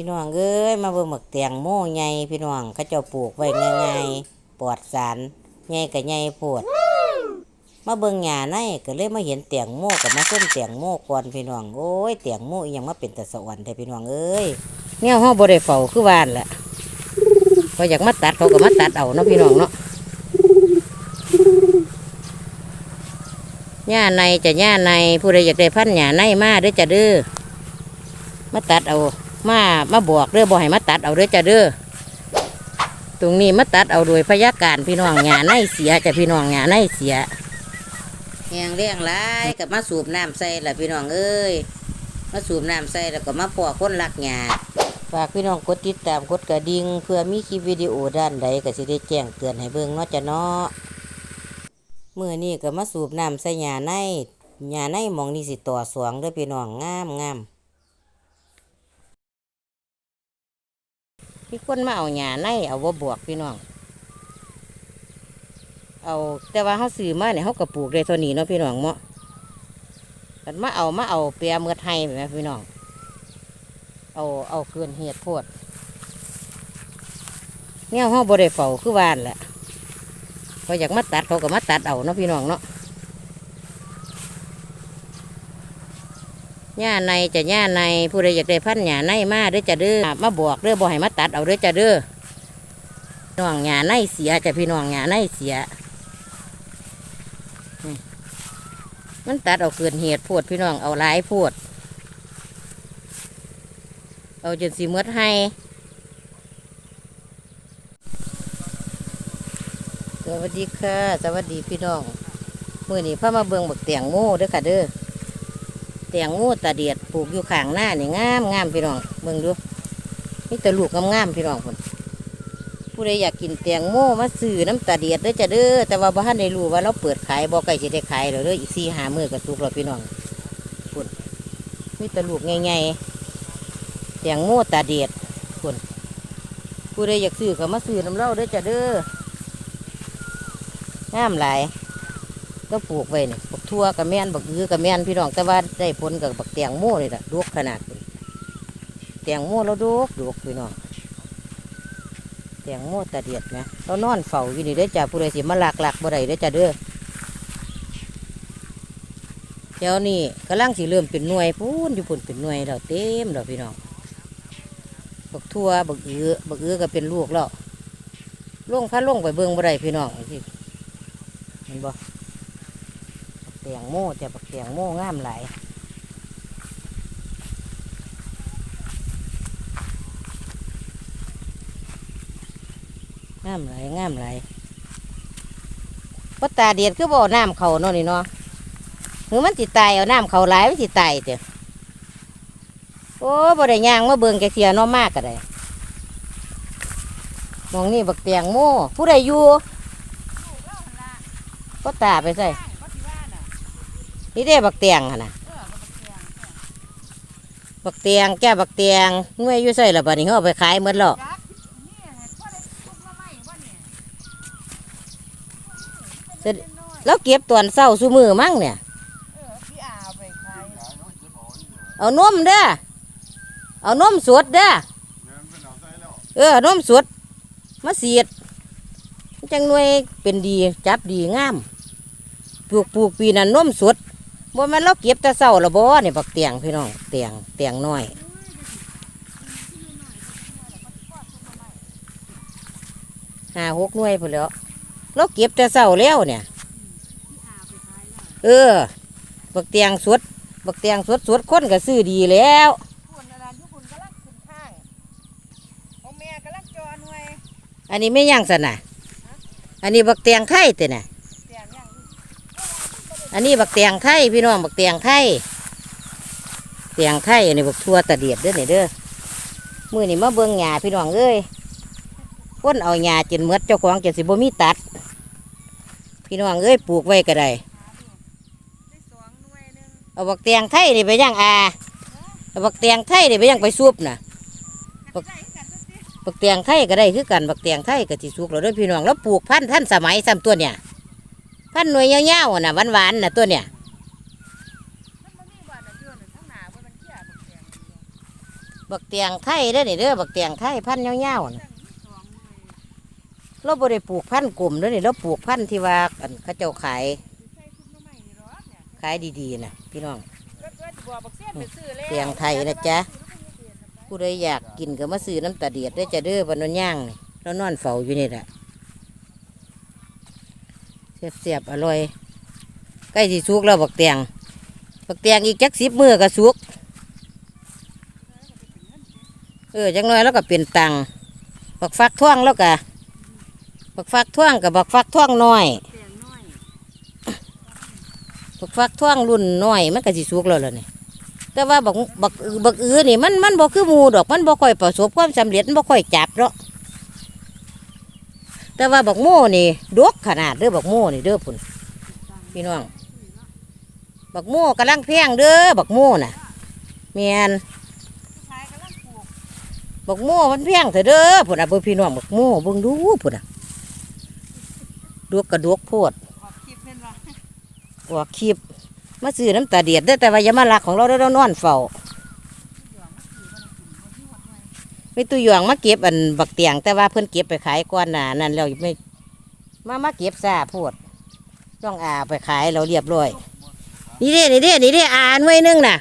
พี่น้องเอ้ยมาเบิ่งหมักแตงโมใหญ่พี่น้องเขาเจ้าปลูกไว้ง่ายๆปลอดสารใหญ่ก็ใหญ่โพดมาเบิ่งหญ้าในก็เลยมาเห็นแตงโม่กับมาส้มแตงโม่ก่อนพี่น้องโอ้ยแตงโมอีหยังมาเป็นตะสวรรค์แท้พี่น้องเอ้ยแนวเฮาบ่ได้เฝ้าคือว่านแหละพออยากมาตัดเขาก็มาตัดเอาเนาะพี่น้องเนาะหญ้าในจะหญ้าในผู้ใดอยากได้พันหญ้าในมาเด้อจะเด้อมาตัดเอา มามาบอกเด้อบ่ให้มาตัดเอาเด้อจ้ะเด้อตรงนี้มาตัดเอาโดยพยาการพี่น้องหญ้าในเสียจ้ะพี่น้องหญ้าในเสียแหงเลี้ยงหลายกับมาสูบน้ำใส่ละพี่น้องเอ้ยมาสูบน้ำใส่แล้วก็มาปอกคนรักหญ้าฝากพี่น้องกดติดตามกดกระดิ่งเพื่อมีคลิปวิดีโอด้านใดก็สิได้แจ้งเตือนให้เบิ่งเนาะจ้ะเนาะมื้อนี้ก็มาสูบน้ำใส่หญ้าในหญ้าในมองนี่สิต่อสวงเด้อพี่น้องงามงาม มีคนมาเอาหญ้าในเอาบ่บวกพี่น้อง เอาแต่ว่าเขาซื้อมาเนี่ยเขาก็ปลูกได้เท่านี้เนาะพี่น้องเนาะกันมาเอามาเอาเปียเมือไทยแบบนี้พี่น้อง เอาเอาเกินเหตุโพดเนี่ยเขาบ่ได้เฝ้าคือวานแหละพออยากมาตัดเขาก็มาตัดเอาเนาะพี่น้องเนาะ หญ้าในจะหญ้าในผู้ใดอยากได้พันหญ้าในมาเด้อจะเด้อมาบอกเด้อบ่ให้มาตัดเอาเด้อจะเด้อพี่น้องหญ้าในเสียจะพี่น้องหญ้าในเสีย มันตัดเอาเกินเหตุโพดพี่น้องเอาหลายโพดเอาจนสีเมดให้สวัสดีค่ะ สวัสดีพี่น้อง มือนี้พามาเบิ่งบักเตียงโม่เด้อค่ะเด้อ แตงโมตาเดียดปลูกอยู่ข้างหน้านี่งามงามพี่น้องเบิ่งดูนี่แต่ลูกงามๆพี่น้องคนผู้ใดอยากกินแตงโมมาซื้อน้ำตาเดียดเด้อจะเด้อแต่ว่าบ้านในรู้ว่าเราเปิดขายบ่ใกล้จะได้ขายแล้วเด้ออีกสี่หามือก็สุกแล้วพี่น้องคนนี่แต่ลูกใหญ่ๆแตงโมตาเดียดคนผู้ใดอยากซื้อก็มาซื้อน้ำเล่าเด้อจะเด้องามหลาย ก็ปลูกไว้เนี่ยบักทั่วกับแม่นบักอือกับแม่นพี่น้องแต่ว่าได้ผลกับบักแตงโมนี่แหละดกขนาดนี้แตงโมแล้วดกดกพี่น้องแตงโม่ตาเดียดนะเรานอนเฝ้าอยู่นี่เด้จ้าผู้ใดสิมาหลักหลักบ่ได้เด้อจ้าเด้อเดี๋ยวนี้กำลังสิเริ่มเป็นหน่วยพูนอยู่พุ่นเป็นหน่วยแล้วเต็มแล้วพี่น้องบักทั่วบักอือบักอือก็เป็นลูกแล้วลงพาลงไปเบิ่งบ่ได้พี่น้องที่เห็นบ่ เตียงโม่จะบักเตียงโม่งามหลายงามหลายงามหลายปตาเดียดคือบ่อน้ำเขาเนาะนี่เนาะหรือมันติตายเอาน้ำเขาหลายมันติตายเถอะโอ้บ่ได้ย่างมาเบิ่งแกเสียเนาะมากก็ได้มองนี่บักเตียงโม่ผู้ใดอยู่ก็ตาไปใส่ นี่ได้บักเตียงหั่นนะบักเตียงแก้บักเตียงงวยอยู่ใส่ละบัดนี้เขาเอาไปขายหมดแล้วเสร็จแล้วเก็บตอนเศร้าสุมือมั่งเนี่ยเอานมเด้อเอานมสดเด้อเออนมสดมาเสียดจังหน่วยเป็นดีจับดีงามปลูกปลูกปีนั้นนมสด บ่แม่นเราเก็บแต่เศร้าละบ่นี่บักเตียงพี่น้องเตียงเตียงน้อยห้าหกหน่วยพุ่นแหล้วเราเก็บแต่เศร้าแล้วเนี่ย เออ บักเตียงสดบักเตียงสดสดคนก็ซื้อดีแล้วคุณอะไรทุกคนกำลังขึ้นข้างของแม่กำลังจอหน่วยอันนี้ไม่ย่างสนะอันนี้บักเตียงไข่เตน่ะเสียงยัง อันนี้บักเตียงไข่พี่น้องบักเตียงไข่เตียงไข่อันนี้บักทั่วตะเดียดเด้อนี่เด้อมือนี่มาเบิ่งหญ้าพี่น้องเอ้ยคนเอาหญ้าจนหมดเจ้าของจนสิบ่มีตัด พี่น้องเอ้ยปลูกไว้ก็ได้เอาบักเตียงไข่นี่ไปย่างอาเอาบักเตียงไข่นี่ไปย่างไปซุปน่ะบักเตียงไข่ก็ได้คือกันบักเตียงไข่ก็สิสุกแล้วเด้อพี่น้องแล้วปลูกพันธุ์ท่านสมัยซ้ำตัวเนี่ย พันหน่วยยวๆน่ะหวานๆน่ะตัวเนี่ยมันบ่มีบ่อนน่ะอยู่น่ะทั้งหน้าบ่มันเขี้ยบักเตียงไทยเด้อนี่เด้อบักเตียงไทยพันธุ์ยวๆน่ะเราบ่ได้ปลูกพันธุ์กลุ่มเด้อนี่เราปลูกพันธุ์ที่ว่าอันเขาเจ้าขายขายดีๆน่ะพี่น้องเตียงไทยนะจ๊ะผู้ใดอยากกินก็มาซื้อน้ำตาเดียดได้จะเด้อบันนนย่างนี่เรานอนเฝ้าอยู่นี่แหละ เสียบๆอร่อยใกล้สิสุกแล้วบักเตียงบักเตียงอีกจักสิบมือก็สุกเออจังน้อยแล้วก็เป็นตังค์บักฟักท่วงแล้วก็บักฟักท่วงกับบักฟักท่วงน้อยเตียงน้อยบักฟักท่วงรุ่นน้อยมันก็สิสุกแล้วล่ะนี่แต่ว่าบักบักบักอือนี่มันมันบ่คือมูดอกมันบ่ค่อยประสบความสำเร็จมันบ่ค่อยจับหรอก แต่ว่าบักโม่นี่ดกขนาดเด้อบักโม่นี่เด้อพุ่นพี่น้อง บักโม่กำลังแพงเด้อบักโม่น่ะเมียนบักโม่มันแพงเถอะเด้อพุ่นอะเบิ่งพี่น้องบักโม่เบิ่งดูพุ่นอะดวกกระดวกโพดออกคลิปเห็นว่าออกคลิปมาซื้อน้ำตาเดียดเด้แต่ว่าอย่ามาลักของเราเด้เรานอนเฝ้า ไม่ตู้ยวงมาเก็บอันบักเตียง แต่ว่าเพื่อนเก็บไปขายก้อนหนานั่นเราไม่มามาเก็บซาพูดต้องอาไปขายเราเรียบร้อย นี่เด้นี่เด้นี่เด้อาน่วยหนึงน่ะ